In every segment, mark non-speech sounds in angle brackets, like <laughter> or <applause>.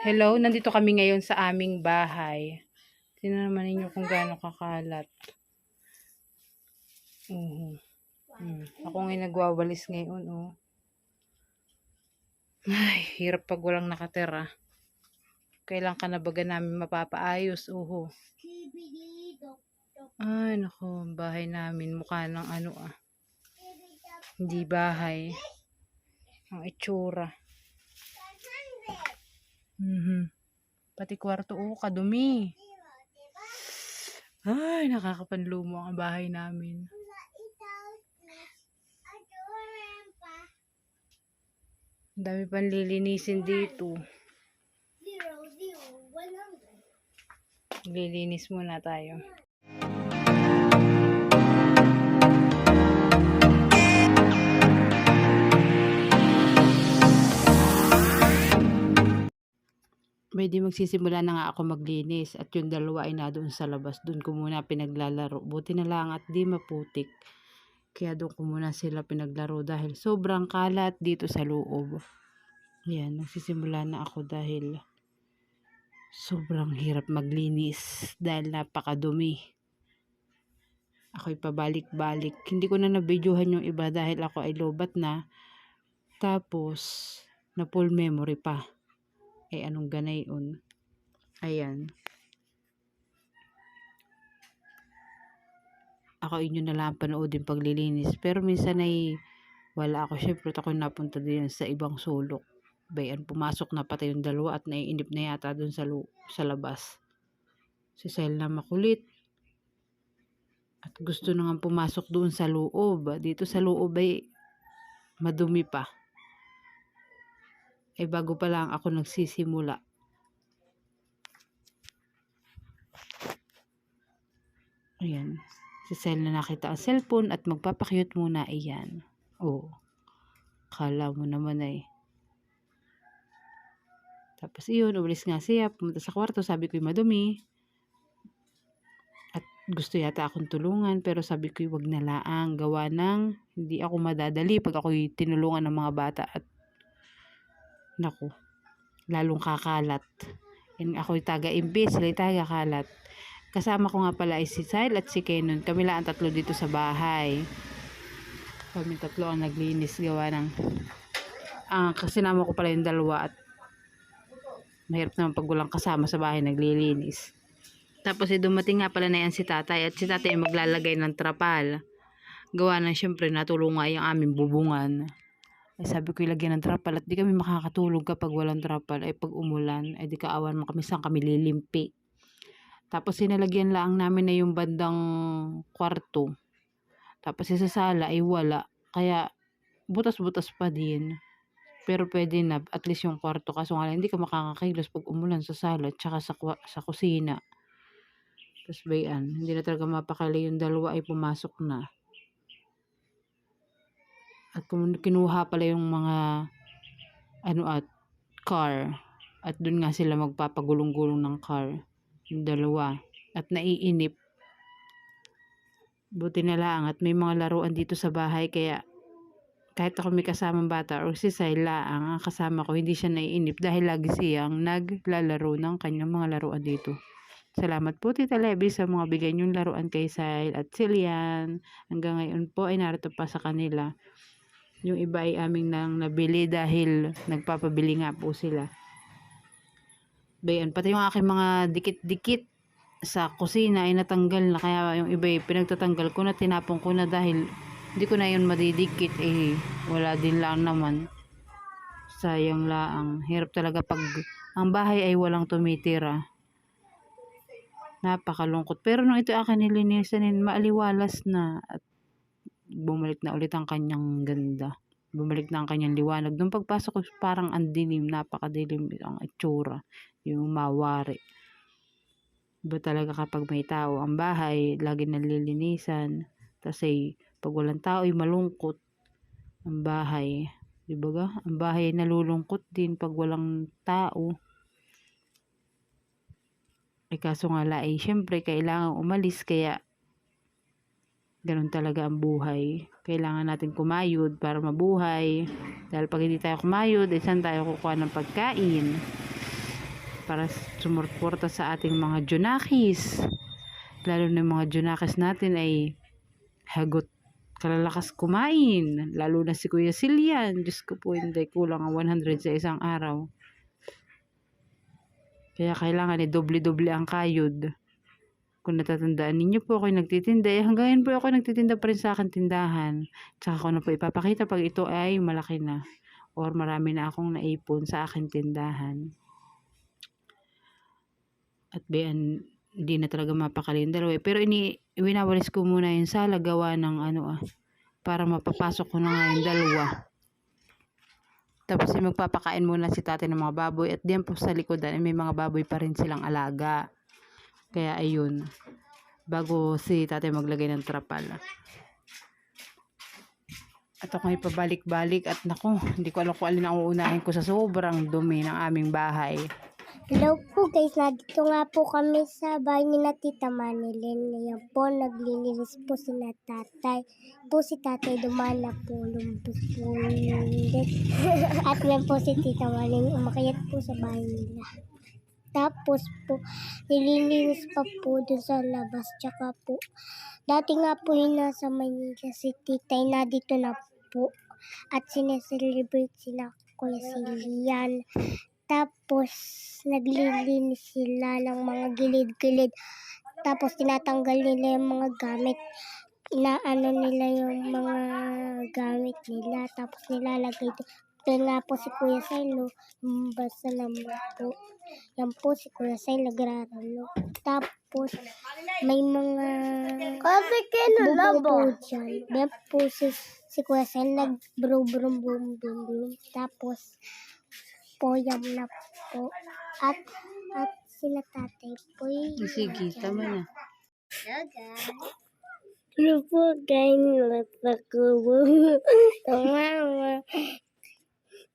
Hello, nandito kami ngayon sa aming bahay. Tingnan naman ninyo kung gaano kakalat. Mhm. Mm. Ako ngayon nagwawalis ngayon, oh. Ay, hirap pag walang nakatira. Kailan ka na baga namin mapapaayos, uho. Ay, nako, bahay namin mukha ng ano ah. Hindi bahay. Ang itsura. Mhm. Pati kwarto, oh, kadumi. Ay, nakakapanlumo ang bahay namin. Ang dami pang lilinisin dito. Lilinis muna tayo. Pwede magsisimula na nga ako maglinis at yung dalawa ay na doon sa labas. Doon ko muna pinaglalaro. Buti na lang at di maputik. Kaya doon ko muna sila pinaglaro dahil sobrang kalat dito sa loob. Yan, nagsisimula na ako dahil sobrang hirap maglinis dahil napakadumi. Ako'y pabalik-balik. Hindi ko na nabidyohan yung iba dahil ako ay lobat na. Tapos, na full memory pa. Eh, anong ganayon? Ayan. Ako inyo na lang panoodin paglilinis. Pero minsan ay wala ako. Siyempre ako napunta din sa ibang sulok. Bayan, pumasok na pati yung dalawa at naiinip na yata dun sa, sa labas. Si Sel na makulit. At gusto na nga pumasok doon sa loob. Dito sa loob ay madumi pa. Eh bago pa lang ako nagsisimula. Ayan. Si Sel na nakita ang cellphone at magpapakyut muna. Ayan. Oh. Kala mo naman ay. Tapos iyon, umalis nga siya. Pumunta sa kwarto. Sabi ko madumi. At gusto yata akong tulungan. Pero sabi ko wag na laang. Gawa ng hindi ako madadali pag ako tinulungan ng mga bata. At naku, lalong kakalat. And ako taga-imbis, sila taga-kalat. Kasama ko nga pala ay si Sile at si Kenon. Kami lang ang tatlo dito sa bahay. Kami tatlo ang naglinis gawa ng... Ah, kasinama ko pala yung dalawa at mahirap naman pag walang kasama sa bahay naglilinis. Tapos eh, dumating nga pala na yan si tatay at si tatay ay maglalagay ng trapal. Gawa ng syempre natulong nga yung aming bubungan. Ay sabi ko ilagyan ng trapal at di kami makakatulog kapag walang trapal. Ay pag umulan, ay di kaawan mo kami saan kami lilimpi. Tapos sinalagyan lang namin na yung bandang kwarto. Tapos sa sala ay wala. Kaya butas-butas pa din. Pero pwede na at least yung kwarto. Kaso nga lang, hindi ka makakakilos pag umulan sa sala at saka sa, sa kusina. Tapos bayan, hindi na talaga mapakali yung dalawa ay pumasok na. At kinuha pala yung mga ano at car. At dun nga sila magpapagulong-gulong ng car. Yung dalawa. At naiinip. Buti na lang at may mga laruan dito sa bahay kaya kahit ako may kasamang bata or si Sai laang ang kasama ko hindi siya naiinip dahil lagi siyang naglalaro ng kanyang mga laruan dito. Salamat po Tita Levi sa mga bigay niyong laruan kay Sai at Silian. Hanggang ngayon po ay narito pa sa kanila. Yung iba ay aming nang nabili dahil nagpapabili nga po sila. Bayan, pati yung aking mga dikit-dikit sa kusina ay natanggal na kaya yung iba ay pinagtatanggal ko na tinapon ko na dahil hindi ko na yun madidikit eh wala din lang naman. Sayang laang hirap talaga pag ang bahay ay walang tumitira. Napakalungkot. Pero nung ito akin nilinisanin maaliwalas na at bumalik na ulit ang kanyang ganda bumalik na ang kanyang liwanag nung pagpasok ko parang ang dilim napakadilim ang itsura yung mawari Iba talaga kapag may tao ang bahay, lagi nalilinisan. Ay, pag walang tao ay malungkot ang bahay. Di ba ga? Ang bahay ay nalulungkot din pag walang tao. Eh kaso nga la, eh, syempre kailangan umalis kaya ganun talaga ang buhay. Kailangan natin kumayod para mabuhay. Dahil pag hindi tayo kumayod, eh saan tayo kukuha ng pagkain? para sumuporta sa ating mga Junakis. Lalo na yung mga Junakis natin ay hagot kalalakas kumain. Lalo na si Kuya Silian. Diyos ko po, hindi kulang ang 100 sa isang araw. Kaya kailangan eh, doble-doble ang kayod. Kung natatandaan ninyo po ako nagtitinda, eh hanggang ngayon po ako nagtitinda pa rin sa akin tindahan. Tsaka ko na po ipapakita pag ito ay malaki na. Or marami na akong naipon sa akin tindahan. At bayan, hindi na talaga mapakali yung dalawa. eh. Pero ini, winawalis ko muna yung sala gawa ng ano ah. Para mapapasok ko na nga yung dalawa. Tapos eh, magpapakain muna si tatay ng mga baboy. At diyan po sa likodan, eh, may mga baboy pa rin silang alaga. Kaya ayun. Bago si tatay maglagay ng trapal. At ako ay pabalik-balik at nako, hindi ko alam kung alin ang uunahin ko sa sobrang dumi ng aming bahay. Hello po guys, nandito nga po kami sa bahay ni na Tita Manilin. Ngayon po, naglilinis po si na tatay. Po si tatay dumaan na po, lumpos po. <laughs> At ngayon po si Tita Manilin umakyat po sa bahay nila. Tapos po, nililinis pa po dun sa labas. Tsaka po, dati nga po yung nasa Manila si Tita, na dito na po. At sineselebrate sila Kuya Silian. Tapos, naglilinis sila ng mga gilid-gilid. Tapos, tinatanggal nila yung mga gamit. Inaano nila yung mga gamit nila. Tapos, nilalagay doon. Nga po si Kuya Silo. mm, Basta naman po. Yan po si Kuya Silo nagraralo. Tapos, may mga Kasi bubong po dyan. Yan po si, si Kuya Silo nag-brum brum brum brum brum. Tapos, poyam na po. At, at sila tatay po Sige, tama na. Ano po guys, mama. <laughs>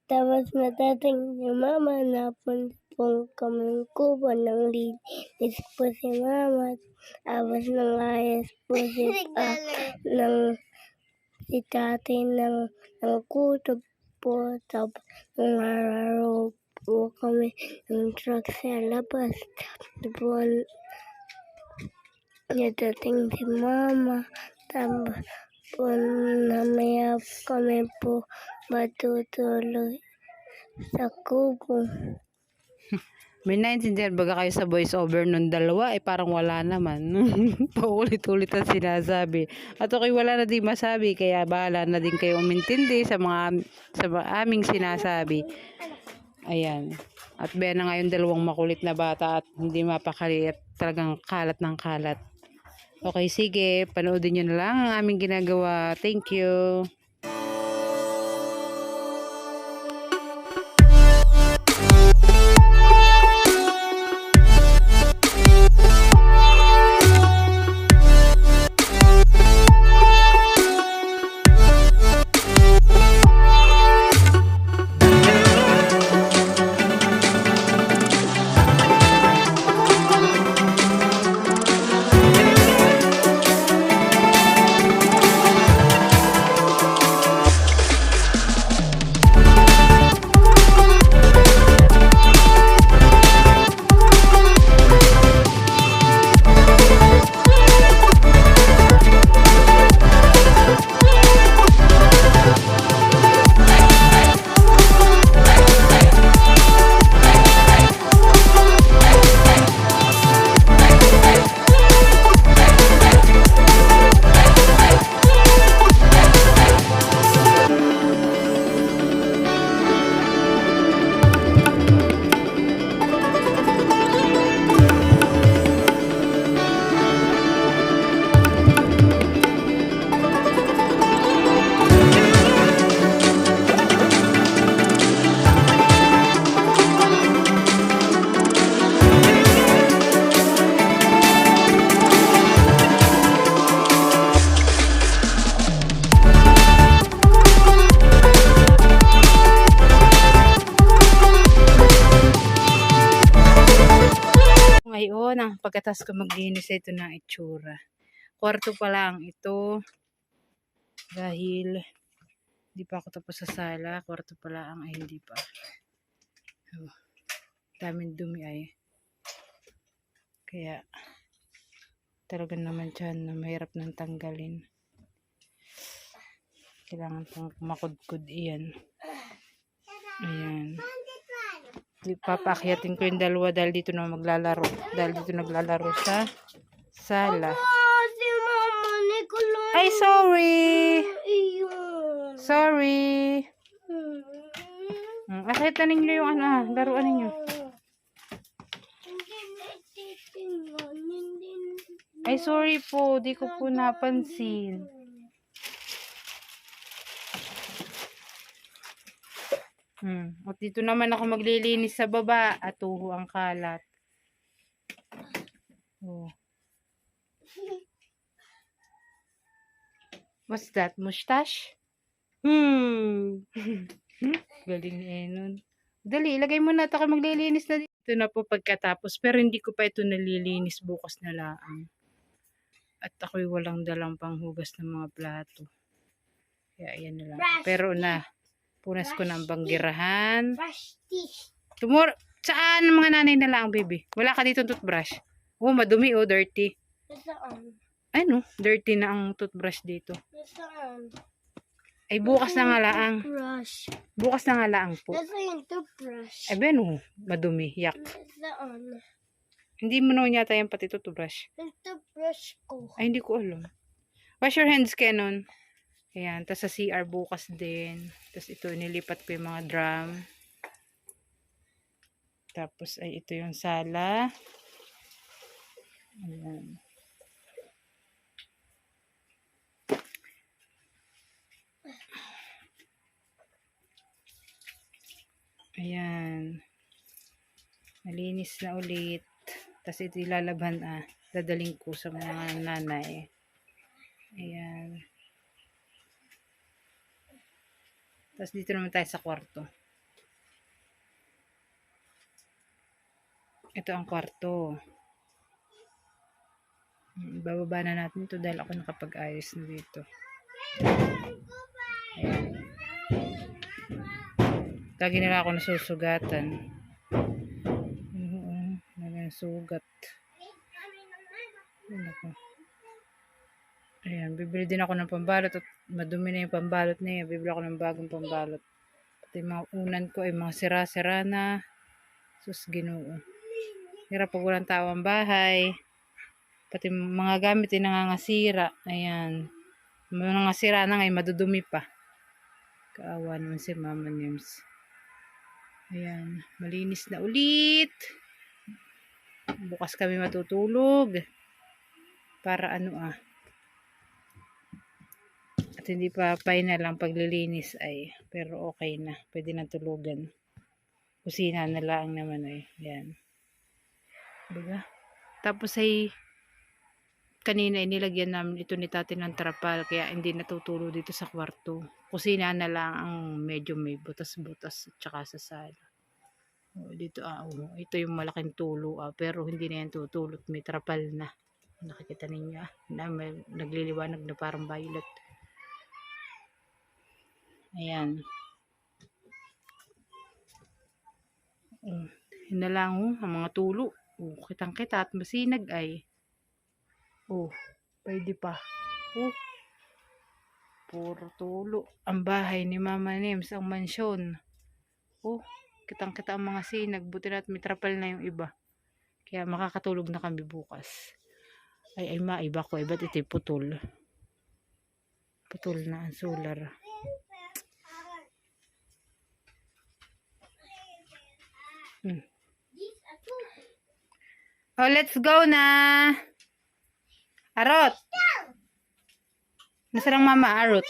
Tapos natating si mama na pong kaming kubo ng linis po si mama. Tapos nangayas po si, <laughs> ah, ng si tatay ng, ng kuto po. Tapos nangararo po kami ng truck sa labas. Tapos po, natating si mama. Tapos po namaya kami po matutulog sa kubo. <laughs> May naintindihan baga kayo sa voice over nung dalawa, eh parang wala naman. <laughs> Paulit-ulit ang sinasabi. At okay, wala na din masabi, kaya bahala na din kayo umintindi sa mga, sa aming sinasabi. Ayan. At bayan na nga yung dalawang makulit na bata at hindi mapakali at talagang kalat ng kalat. Okay, sige. Panoodin nyo na lang ang aming ginagawa. Thank you. Pagkatas ko maglinis ito ng itsura. Kwarto pa lang ito. Dahil hindi pa ako tapos sa sala. Kwarto pa lang ay hindi pa. Oh. daming dumi ay. Kaya, talaga naman siya na mahirap nang tanggalin. Kailangan pang makudkud iyan. Ayan. Di- Papakyatin ko yung dalawa dahil dito na maglalaro. Dahil dito naglalaro sa sala. Ay, sorry! Sorry! Hmm, akit na ninyo yung ano, ah, laruan ninyo. Ay, sorry po. Di ko po napansin. Hmm. At dito naman ako maglilinis sa baba at tuho ang kalat. Oh. What's that? Mustache? Hmm. <laughs> Galing ni Enon. Dali, ilagay mo na ito kayo maglilinis na dito. Ito na po pagkatapos. Pero hindi ko pa ito nalilinis bukas na laang. At ako'y walang dalang panghugas ng mga plato. Kaya ayan na lang. Pero na, punas ko ng banggirahan. Tumor, saan mga nanay na lang, baby? Wala ka dito toothbrush. Oh, madumi oh, dirty. Nasaan? Ano? Dirty na ang toothbrush dito. Nasaan? Ay, bukas na nga laang. Bukas na nga laang po. Nasaan yung toothbrush? Ay, ben, oh, madumi. Yak. Nasaan? Hindi mo naman yata yung pati toothbrush. Yung toothbrush ko. Ay, hindi ko alam. Wash your hands, Kenon. Ayan. Tapos sa CR bukas din. Tapos ito, nilipat ko yung mga drum. Tapos ay ito yung sala. Ayan. Ayan. Malinis na ulit. Tapos ito ilalaban ah. Dadaling ko sa mga nanay. Ayan. Tapos dito naman tayo sa kwarto. Ito ang kwarto. Mm, Bababa na natin ito dahil ako nakapag-ayos na dito. Ayan. Lagi nila ako nasusugatan. Oo, mga sugat. Ano ko? Ayan, bibili din ako ng pambalot at madumi na yung pambalot na yun. Bibili ako ng bagong pambalot. Pati mga unan ko ay mga sira-sira na. Sus, ginoo. Hirap pag walang tao ang bahay. Pati mga gamit ay nangangasira. Ayan. Mga nangasira na ngayon, madudumi pa. Kaawa naman si Mama Nims. Ayan, malinis na ulit. Bukas kami matutulog. Para ano ah. At hindi pa final ang paglilinis ay. Pero okay na. Pwede na tulugan. Kusina na lang naman ay. Ayan. Diba? Tapos ay kanina inilagyan namin ito ni tati ng trapal kaya hindi natutulo dito sa kwarto. Kusina na lang ang medyo may butas-butas at saka sa sala. Oh, dito ah, oh, ito yung malaking tulo ah, pero hindi na yan tutulot, may trapal na. Nakikita ninyo ah, na may nagliliwanag na parang violet. Ayan. Oh, yun na lang oh, ang mga tulo. Oh, kitang-kita at masinag ay. Oh, pwede pa. Oh, puro tulo. Ang bahay ni Mama Nims, ang mansyon. Oh, kitang-kita ang mga sinag. Buti na at may trapal na yung iba. Kaya makakatulog na kami bukas. Ay, ay maiba ko. Ay, ba't ito'y putol? Putol na ang solar. Hmm. Oh, let's go na! Arot! Nasaan ang mama, Arot?